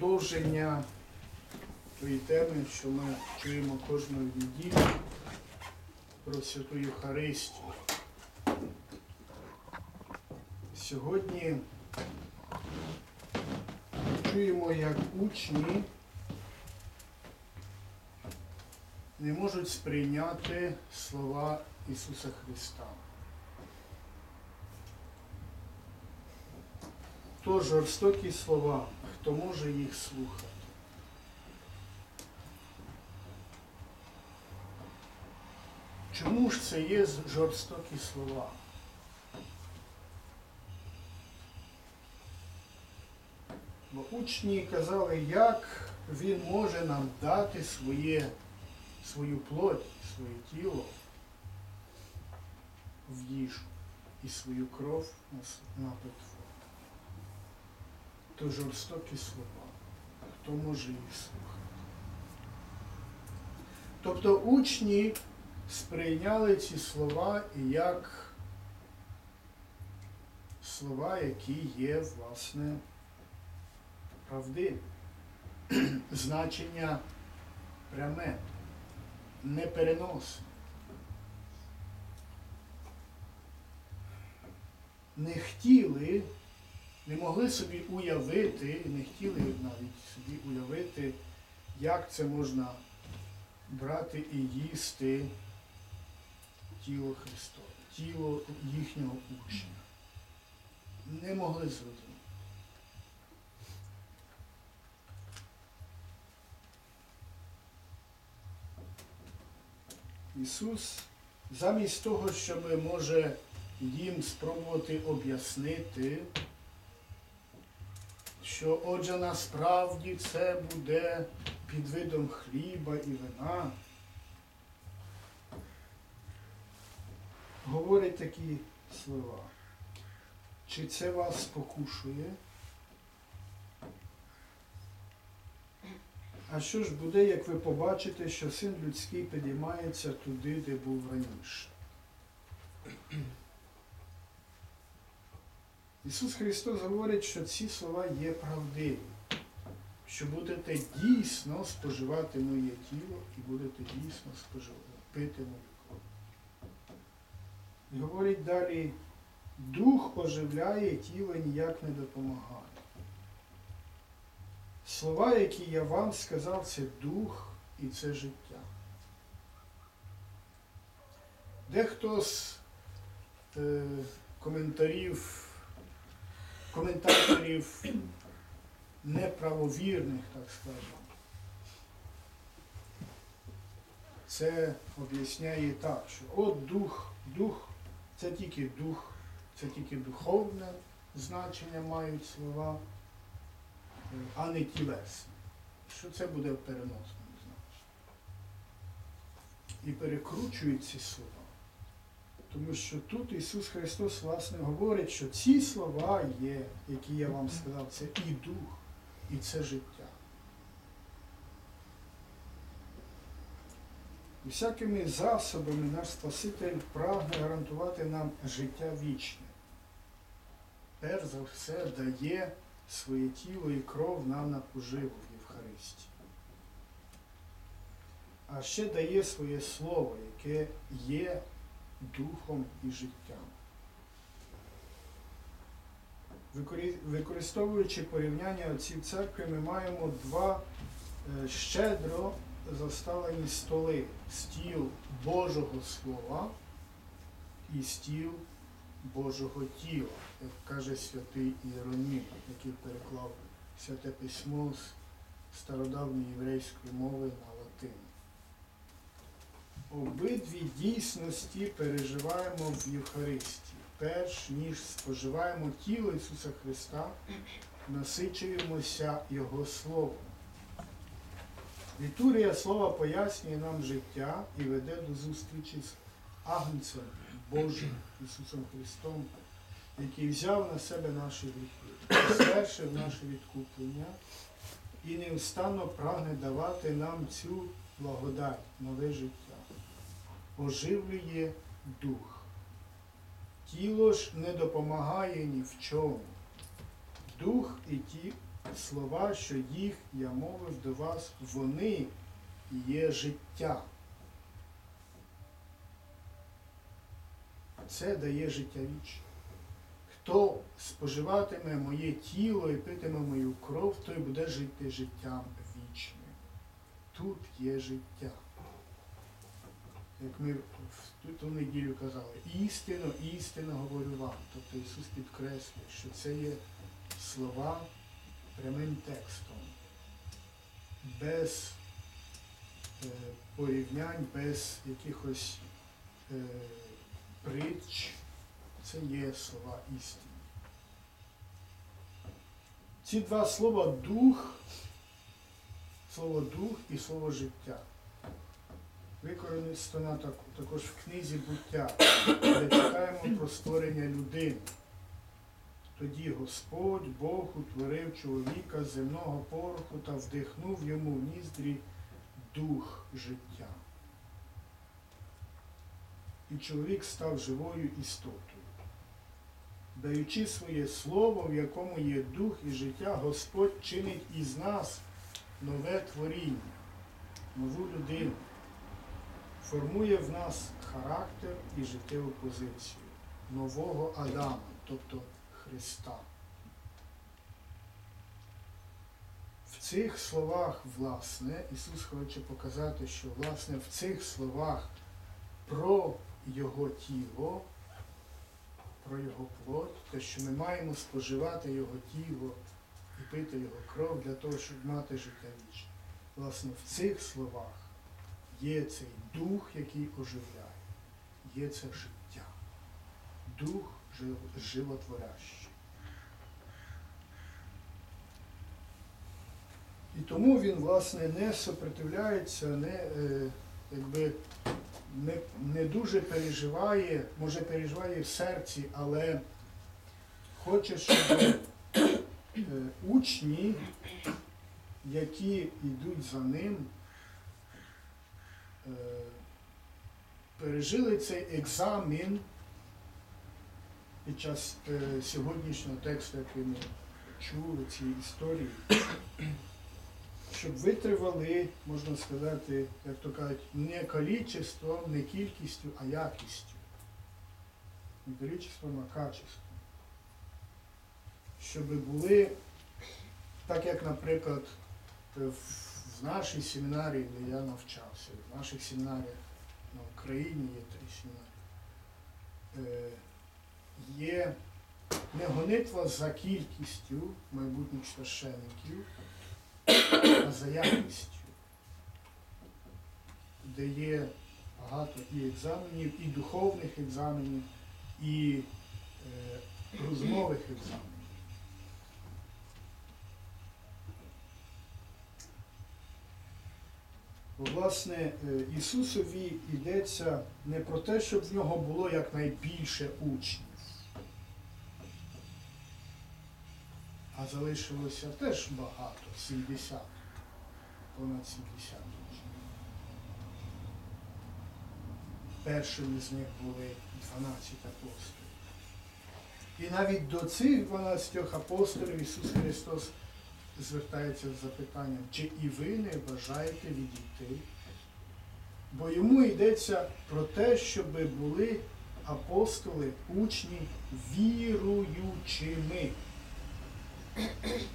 продовження тої теми, що ми чуємо кожної неділі про Святу Євхаристію. Сьогодні чуємо, як учні не можуть сприйняти слова Ісуса Христа. То жорстокі слова, хто може їх слухати? Чому ж це є жорстокі слова? Бо учні казали, як він може нам дати своє, свою плоть, своє тіло в їжу і свою кров на, питво. То жорстокі слова. Хто може їх слухати? Тобто учні сприйняли ці слова як слова, які є, власне, правди. Значення пряме, непереносне. Не хотіли, не могли собі уявити, не хотіли навіть собі уявити, як це можна брати і їсти тіло Христове, тіло їхнього учня. Не могли зрозуміти. Ісус замість того, щоб може їм спробувати об'яснити, що отже насправді це буде під видом хліба і вина, говорить такі слова. Чи це вас спокушує? А що ж буде, як ви побачите, що син людський підіймається туди, де був раніше? Ісус Христос говорить, що ці слова є правдиві, що будете дійсно споживати моє тіло і будете дійсно споживати, пити мою кров. І говорить далі, дух оживляє, тіло ніяк не допомагає. Слова, які я вам сказав, це дух і це життя. Дехто з е, коментарів, коментаторів неправовірних, так скажемо, це об'ясняє так, що от дух, дух це тільки дух, це тільки духовне значення мають слова а не тілесне. Що це буде в переносному значенні? І перекручують ці слова. Тому що тут Ісус Христос, власне, говорить, що ці слова є, які я вам сказав, це і дух, і це життя. І всякими засобами наш Спаситель прагне гарантувати нам життя вічне. Перш за все дає своє тіло і кров нам на поживу в Євхаристії. А ще дає своє слово, яке є духом і життям. Використовуючи порівняння отців церкви, ми маємо два е, щедро заставлені столи. Стіл Божого Слова і стіл Божого тіла, як каже святий Іеронім, який переклав святе письмо з стародавньої єврейської мови на. Обидві дійсності переживаємо в Євхаристії. Перш ніж споживаємо тіло Ісуса Христа, насичуємося Його Словом. Літурія слова пояснює нам життя і веде до зустрічі з Агнцем Божим Ісусом Христом, який взяв на себе наші гріхи, звершив наше відкуплення і неустанно прагне давати нам цю благодать, нове життя, оживлює дух. Тіло ж не допомагає ні в чому. Дух і ті, слова, що їх я мовив до вас, вони є життя. Це дає життя вічне. Хто споживатиме моє тіло і питиме мою кров, той буде жити життям вічним. Тут є життя. Як ми в ту- неділю казали, істинно, істинно говорю вам. Тобто Ісус підкреслює, що це є слова прямим текстом, без е, порівнянь, без якихось е, притч. Це є слова істини. Ці два слова дух, слово дух і слово життя. Використано так- також в книзі буття, де читаємо про створення людини. Тоді Господь Бог утворив чоловіка земного пороху та вдихнув йому в ніздрі дух життя. І чоловік став живою істотою. Даючи своє слово, в якому є дух і життя, Господь чинить із нас нове творіння, нову людину, формує в нас характер і життєву позицію нового Адама, тобто Христа. В цих словах, власне, Ісус хоче показати, що власне в цих словах про Його тіло, про Його плоть, те, що ми маємо споживати Його тіло і пити Його кров для того, щоб мати життя вічне. Власне, в цих словах є цей дух, який оживляє, є це життя. Дух животворящий. І тому він, власне, не сопротивляється, не, е, якби, не, не дуже переживає, може переживає в серці, але хоче, щоб е, учні, які йдуть за ним, пережили цей екзамен під час е, сьогоднішнього тексту, який ми чули, цієї історії, щоб витривали, можна сказати, як то кажуть, не кількістю, не кількістю, а якістю. Не кількістю, а качеством. Щоб були, так як, наприклад, в в нашій семінарії, де я навчався, в наших семінаріях на Україні є три семінарії, е, є не гонитва за кількістю майбутніх священників, а за якістю, де є багато і екзаменів, і духовних екзаменів, і е, розмових екзаменів. Бо, Власне, е, Ісусові йдеться не про те, щоб в нього було якнайбільше учнів, а залишилося теж багато, 70, понад 70 учнів. Першими з них були 12 апостолів. І навіть до цих 12 апостолів Ісус Христос звертається з запитанням, чи і ви не бажаєте відійти? Бо йому йдеться про те, щоб були апостоли, учні віруючими,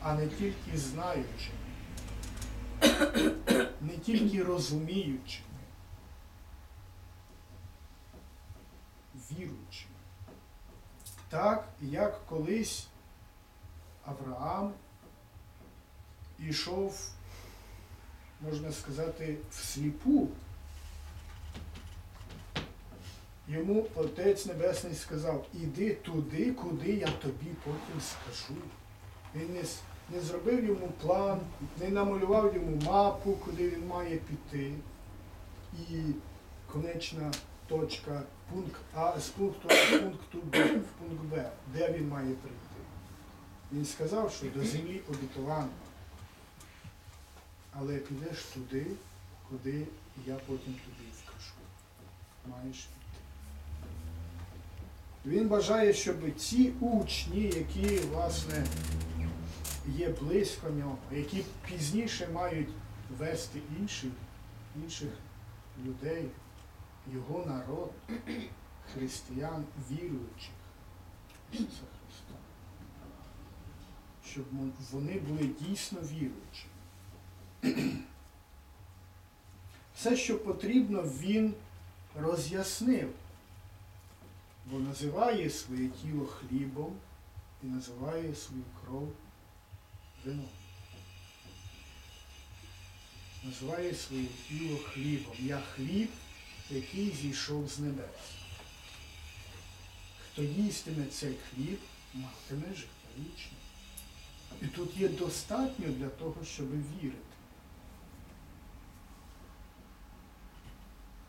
а не тільки знаючими, не тільки розуміючими, віруючими. Так, як колись Авраам ішов, можна сказати, всліпу. Йому Отець Небесний сказав, іди туди, куди я тобі потім скажу. Він не, не зробив йому план, не намалював йому мапу, куди він має піти. І конечна точка, пункт А з пункту А пункту Б, в пункт Б, де він має прийти. Він сказав, що до землі обітованої. Але підеш туди, куди я потім тобі вкажу. Маєш піти. Він бажає, щоб ці учні, які, власне, є близько нього, які пізніше мають вести інших, інших людей, його народ, християн, віруючих Ісуса Христа. Щоб вони були дійсно віруючі. Все, що потрібно, він роз'яснив, бо називає своє тіло хлібом і називає свою кров вином. Називає своє тіло хлібом. Я хліб, який зійшов з небес. Хто їстиме цей хліб, матиме життя вічне. І тут є достатньо для того, щоб вірити.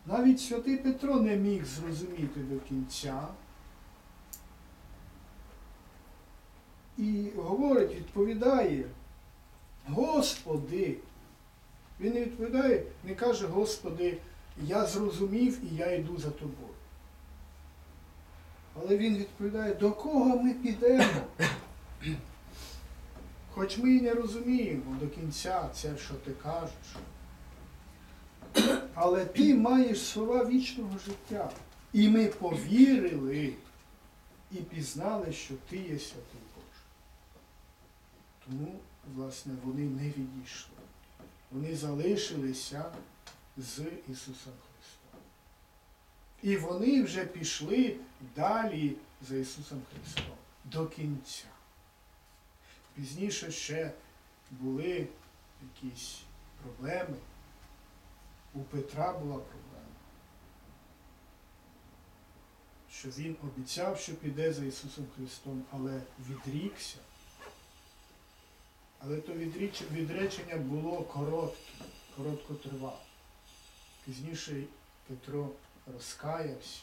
Навіть святий Петро не міг зрозуміти до кінця. І говорить, відповідає, Господи. Він не відповідає, не каже, Господи, я зрозумів і я йду за тобою. Але він відповідає, до кого ми підемо? Хоч ми і не розуміємо до кінця це, що ти кажеш. Але ти маєш слова вічного життя. І ми повірили і пізнали, що ти є святий Божий. Тому, власне, вони не відійшли. Вони залишилися з Ісусом Христом. І вони вже пішли далі за Ісусом Христом до кінця. Пізніше ще були якісь проблеми. У Петра була проблема. Що він обіцяв, що піде за Ісусом Христом, але відрікся. Але то відречення було коротке, короткотривале. Пізніше Петро розкаявся,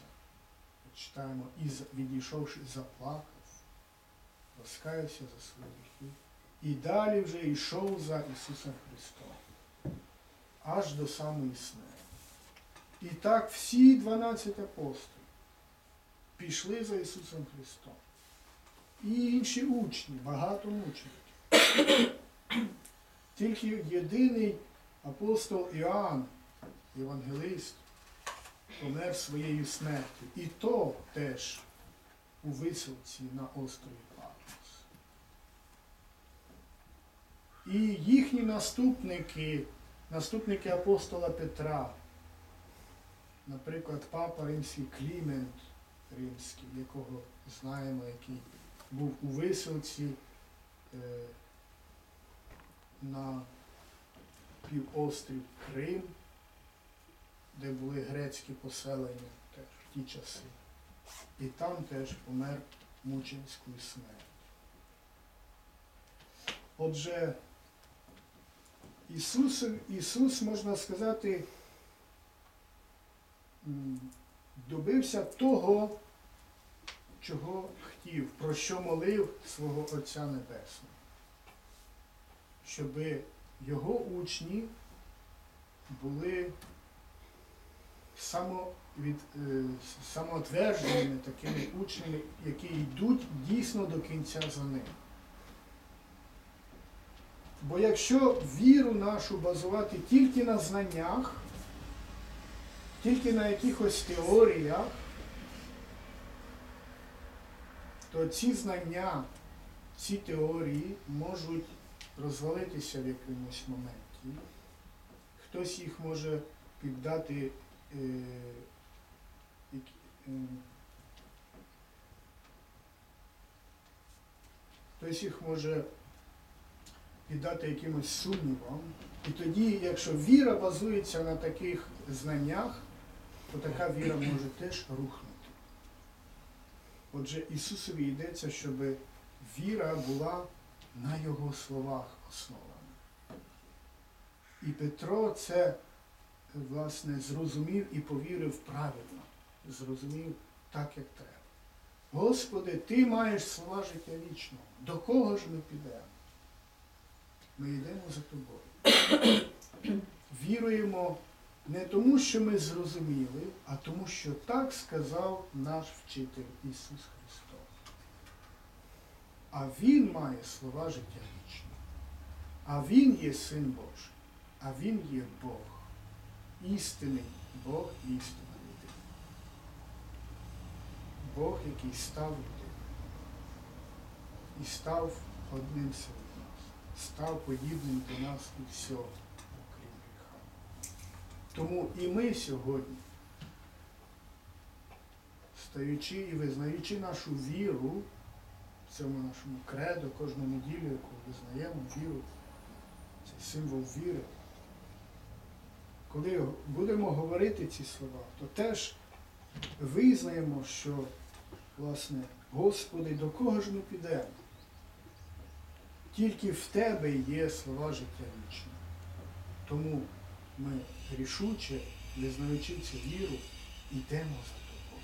читаємо, і відійшовши, заплакав, розкаявся за свої гріхи. І далі вже йшов за Ісусом Христом аж до самої смерті. І так всі 12 апостолів пішли за Ісусом Христом. І інші учні, багато мучеників. Тільки єдиний апостол Іоанн, євангелист, помер своєю смертю. І то теж у висилці на острові Патмос. І їхні наступники наступники апостола Петра, наприклад, папа римський Клімент Римський, якого знаємо, який був у висилці е, на півострів Крим, де були грецькі поселення теж в ті часи. І там теж помер мученською смертю. Отже, Ісус, Ісус, можна сказати, добився того, чого хотів, про що молив свого Отця Небесного. Щоб його учні були самовід, е, самоотвердженими такими учнями, які йдуть дійсно до кінця за ним. Бо якщо віру нашу базувати тільки на знаннях, тільки на якихось теоріях, то ці знання, ці теорії можуть розвалитися в якомусь моменті. Хтось їх може піддати е, які- е, хтось їх може піддати якимось сумнівам. І тоді, якщо віра базується на таких знаннях, то така віра може теж рухнути. Отже, Ісусові йдеться, щоб віра була на Його словах основана. І Петро це, власне, зрозумів і повірив правильно. Зрозумів так, як треба. Господи, Ти маєш слова життя вічного. До кого ж ми підемо? Ми йдемо за тобою. Віруємо не тому, що ми зрозуміли, а тому, що так сказав наш вчитель Ісус Христос. А Він має слова життя вічного. А Він є Син Божий, а Він є Бог. Істинний Бог і істинна людина. Бог, який став людиною. І став одним нас, став подібним до нас у всього, окрім гріха. Тому і ми сьогодні, стаючи і визнаючи нашу віру, в цьому нашому кредо, кожну неділю, яку визнаємо віру, це символ віри. Коли будемо говорити ці слова, то теж визнаємо, що, власне, Господи, до кого ж ми підемо? Тільки в Тебе є слова життя вічне. Тому ми рішуче, визнаючи цю віру, йдемо за тобою.